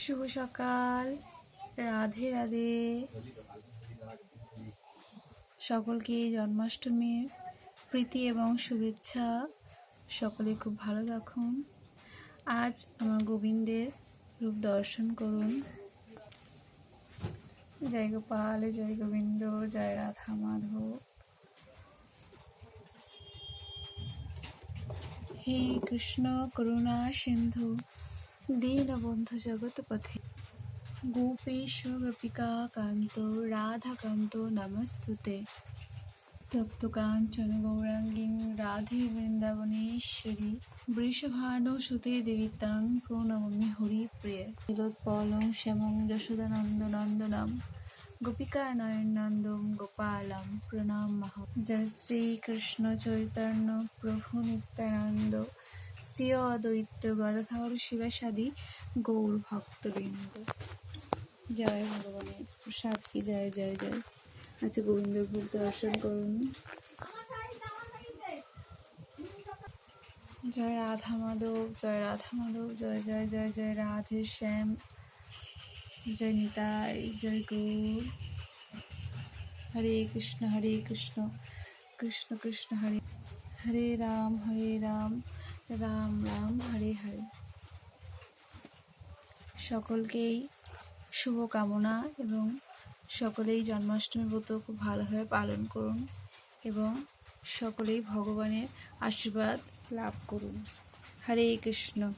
শুভ সকাল। রাধে রাধে। সকলকে জন্মাষ্টমীর প্রীতি এবং শুভেচ্ছা। সকলে খুব ভালো থাকুন। আজ আমার গোবিন্দের রূপ দর্শন করুন। জয় গোপাল, জয় গোবিন্দ, জয় রাধা মাধব। হে কৃষ্ণ করুণা সিন্ধু। দীনবন্ধু জগৎপথে গোপেশ গোপিকা কান্ত রাধাকান্ত নমস্তুতে তপ্ত কাঞ্চন গৌরাঙ্গীং রাধে বৃন্দাবনেশ্বরী বৃষভানু সুতে দেবিতাং প্রণমমি হরি প্রিয় নীলোৎপলং শ্যামং যশোদানন্দ নন্দনম গোপিকা নয়নন্দম গোপালম প্রণাম মহ জয় শ্রী কৃষ্ণ চৈতন্য প্রভু নিত্যানন্দ শ্রী অদ্বৈত গদাধর শিবাসাদি গৌর ভক্তবৃন্দ। জয় ভগবানের প্রসাদ কি? জয় জয় জয়। আচ্ছা গোবিন্দর ভোগ দর্শন করুন। জয় রাধা মাধব, জয় রাধা মাধব, জয় জয় জয় জয় রাধে শ্যাম। জয় নিতাই, জয় গৌর। হরে কৃষ্ণ হরে কৃষ্ণ। কৃষ্ণ কৃষ্ণ, হরে। হরে রাম হরে রাম। রাম রাম, হরে হরে। সকলকেই শুভকামনা এবং সকলেই জন্মাষ্টমী ব্রত খুব ভালোভাবে পালন করুন এবং সকলেই ভগবানের আশীর্বাদ লাভ করুন। হরে কৃষ্ণ।